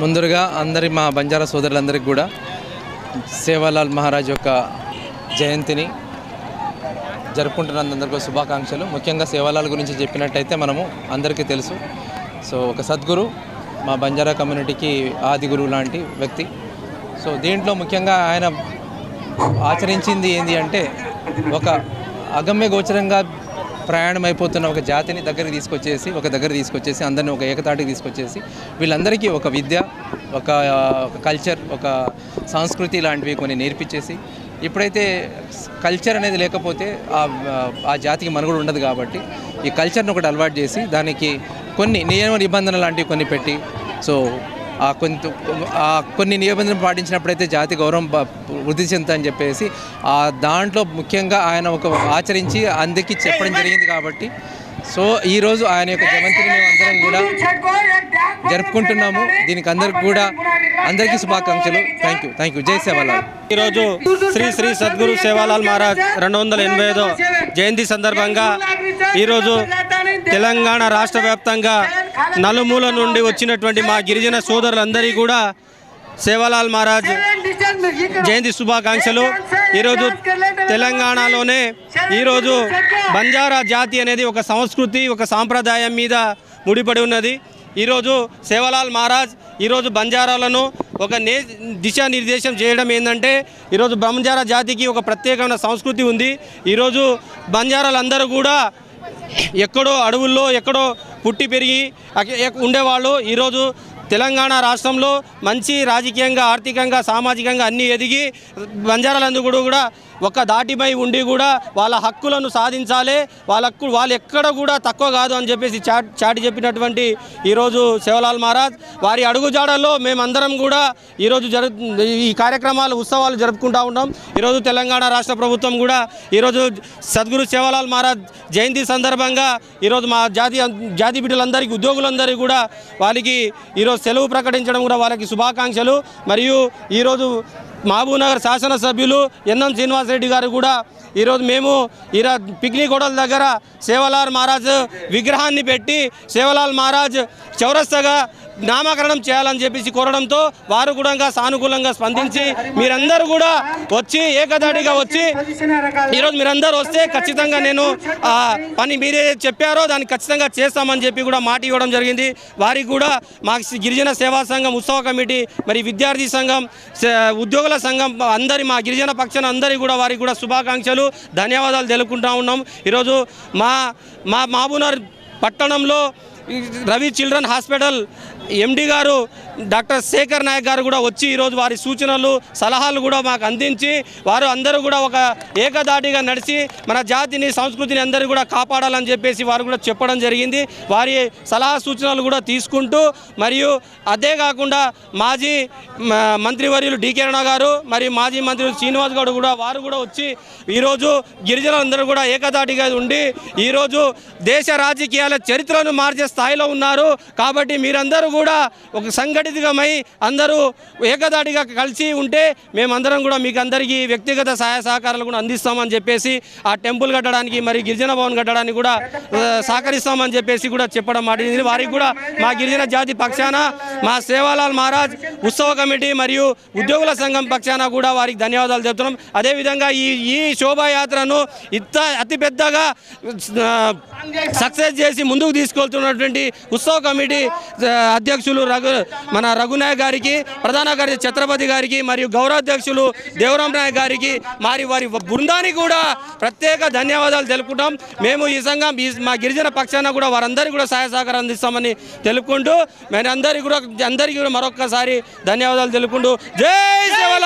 ముందుగా అందరి మా బంజారా సోదరులందరికీ కూడా సేవాలాల్ మహారాజ్ యొక్క జయంతిని జరుపుకుంటున్నందుకు శుభాకాంక్షలు. ముఖ్యంగా సేవాలాల గురించి చెప్పినట్టయితే మనము అందరికీ తెలుసు. సో ఒక సద్గురు మా బంజారా కమ్యూనిటీకి ఆది గురువు లాంటి వ్యక్తి. సో దీంట్లో ముఖ్యంగా ఆయన ఆచరించింది ఏంటి అంటే ఒక అగమ్య గోచరంగా ప్రయాణం అయిపోతున్న ఒక జాతిని దగ్గరికి తీసుకొచ్చేసి ఒక దగ్గర తీసుకొచ్చేసి అందరిని ఒక ఏకతాటికి తీసుకొచ్చేసి వీళ్ళందరికీ ఒక విద్య ఒక కల్చర్ ఒక సంస్కృతి లాంటివి కొన్ని నేర్పించేసి ఎప్పుడైతే కల్చర్ అనేది లేకపోతే ఆ ఆ జాతికి మనుగడ ఉండదు కాబట్టి ఈ కల్చర్ని ఒకటి అలవాటు చేసి దానికి కొన్ని నియమ నిబంధనలు లాంటివి కొన్ని పెట్టి సో కొంత కొన్ని నిబంధనలు పాటించినప్పుడైతే జాతి గౌరవం వృద్ధి వృద్ధి చెందుతుందని చెప్పేసి ఆ దాంట్లో ముఖ్యంగా ఆయన ఒక ఆచరించి అందరికీ చెప్పడం జరిగింది కాబట్టి. సో ఈరోజు ఆయన యొక్క జయంతిని మేము అందరం కూడా జరుపుకుంటున్నాము. దీనికి అందరికి కూడా అందరికీ శుభాకాంక్షలు. థ్యాంక్ యూ థ్యాంక్ యూ జై సేవాలాల్. ఈరోజు శ్రీ శ్రీ సద్గురు సేవాలాల్ మహారాజ్ రెండు వందల ఎనభై ఐదో జయంతి సందర్భంగా ఈరోజు తెలంగాణ రాష్ట్ర వ్యాప్తంగా నలుమూల నుండి వచ్చినటువంటి మా గిరిజన సోదరులందరికీ కూడా సేవాలాల్ మహారాజ్ జయంతి శుభాకాంక్షలు. ఈరోజు తెలంగాణలోనే ఈరోజు బంజారా జాతి అనేది ఒక సంస్కృతి ఒక సాంప్రదాయం మీద ముడిపడి ఉన్నది. ఈరోజు సేవలాల్ మహారాజ్ ఈరోజు బంజారాలను ఒక నే దిశానిర్దేశం చేయడం ఏంటంటే ఈరోజు బంజారా జాతికి ఒక ప్రత్యేకమైన సంస్కృతి ఉంది. ఈరోజు బంజారాలందరూ కూడా ఎక్కడో అడవుల్లో ఎక్కడో పుట్టి పెరిగి ఉండేవాళ్ళు. ఈరోజు తెలంగాణ రాష్ట్రంలో మంచి రాజకీయంగా ఆర్థికంగా సామాజికంగా అన్నీ ఎదిగి బంజారాలందరూ కూడా ఒక దాటిపై ఉండి కూడా వాళ్ళ హక్కులను సాధించాలి. వాళ్ళ హక్కు వాళ్ళు ఎక్కడ కూడా తక్కువ కాదు అని చెప్పేసి చాటి చాటి చెప్పినటువంటి ఈరోజు శివలాల్ మహారాజ్. వారి అడుగుజాడల్లో మేమందరం కూడా ఈరోజు జరు ఈ కార్యక్రమాలు ఉత్సవాలు జరుపుకుంటూ ఉంటాం ఈరోజు తెలంగాణ రాష్ట్ర ప్రభుత్వం కూడా ఈరోజు సద్గురు శివలాల్ మహారాజ్ జయంతి సందర్భంగా ఈరోజు మా జాతి జాతి బిడ్డలందరికీ ఉద్యోగులందరికీ కూడా వాళ్ళకి ఈరోజు సెలవు ప్రకటించడం కూడా వాళ్ళకి శుభాకాంక్షలు. మరియు ఈరోజు మహబూబ్నగర్ శాసనసభ్యులు ఎన్ఎం శ్రీనివాసరెడ్డి గారు కూడా ఈరోజు మేము ఈరోజు పిక్నిక్ హోటల్ దగ్గర సేవలాల్ మహారాజ్ విగ్రహాన్ని పెట్టి సేవలాల్ మహారాజ్ చౌరస్తగా నామకరణం చేయాలని చెప్పేసి కోరడంతో వారు కూడా సానుకూలంగా స్పందించి మీరందరూ కూడా వచ్చి ఏకదాటిగా వచ్చి ఈరోజు మీరందరూ వస్తే ఖచ్చితంగా నేను ఆ పని మీరే చెప్పారో దాన్ని ఖచ్చితంగా చేస్తామని చెప్పి కూడా మాట ఇవ్వడం జరిగింది. వారికి కూడా మా గిరిజన సేవా సంఘం ఉత్సవ కమిటీ మరి విద్యార్థి సంఘం ఉద్యోగ ఉద్యోగుల సంఘం అందరి మా గిరిజన పక్షాన అందరి కూడా వారికి కూడా శుభాకాంక్షలు ధన్యవాదాలు తెలుపుకుంటా ఉన్నాం. ఈరోజు మా మా మహబూబ్నగర్ పట్టణంలో రవి చిల్డ్రన్ హాస్పిటల్ ఎండి గారు డాక్టర్ శేఖర్ నాయక్ గారు కూడా వచ్చి ఈరోజు వారి సూచనలు సలహాలు కూడా మాకు అందించి వారు అందరూ కూడా ఒక ఏకదాటిగా నడిచి మన జాతిని సంస్కృతిని అందరూ కూడా కాపాడాలని చెప్పేసి వారు కూడా చెప్పడం జరిగింది. వారి సలహా సూచనలు కూడా తీసుకుంటూ మరియు అదే కాకుండా మాజీ మ- మంత్రివర్యులు డికేరణ గారు మరియు మాజీ మంత్రి శ్రీనివాస్ గౌడ్ కూడా వారు కూడా వచ్చి ఈరోజు గిరిజనులందరూ కూడా ఏకదాటిగా ఉండి ఈరోజు దేశ రాజకీయాల చరిత్రను మార్చే స్థాయిలో ఉన్నారు. కాబట్టి మీరందరూ కూడా ఒక సంఘటన సంఘటితమై అందరూ ఏకదాటిగా కలిసి ఉంటే మేమందరం కూడా మీకు అందరికీ వ్యక్తిగత సహాయ సహకారాలు కూడా అందిస్తామని చెప్పేసి ఆ టెంపుల్ కట్టడానికి మరి గిరిజన భవన్ కట్టడానికి కూడా సహకరిస్తామని చెప్పేసి కూడా చెప్పడం మాటింది వారికి కూడా మా గిరిజన జాతి పక్షాన మా సేవాలాల్ మహారాజ్ ఉత్సవ కమిటీ మరియు ఉద్యోగుల సంఘం పక్షాన కూడా వారికి ధన్యవాదాలు చెప్తున్నాం. అదేవిధంగా ఈ ఈ శోభాయాత్రను ఇంత అతిపెద్దగా సక్సెస్ చేసి ముందుకు తీసుకెళ్తున్నటువంటి ఉత్సవ కమిటీ అధ్యక్షులు రఘు మన రఘునాయ్ గారికి ప్రధాన కార్యదర్శి ఛత్రపతి గారికి మరియు గౌరవాధ్యక్షులు దేవరాం నాయక్ గారికి మరి వారి బృందానికి కూడా ప్రత్యేక ధన్యవాదాలు తెలుపుకుంటాం. మేము ఈ సంఘం మా గిరిజన పక్షాన కూడా వారందరికీ కూడా సహాయ సహకారం అందిస్తామని తెలుపుకుంటూ మేము అందరికీ కూడా అందరికీ కూడా మరొక్కసారి ధన్యవాదాలు తెలుపుకుంటూ. జై శివల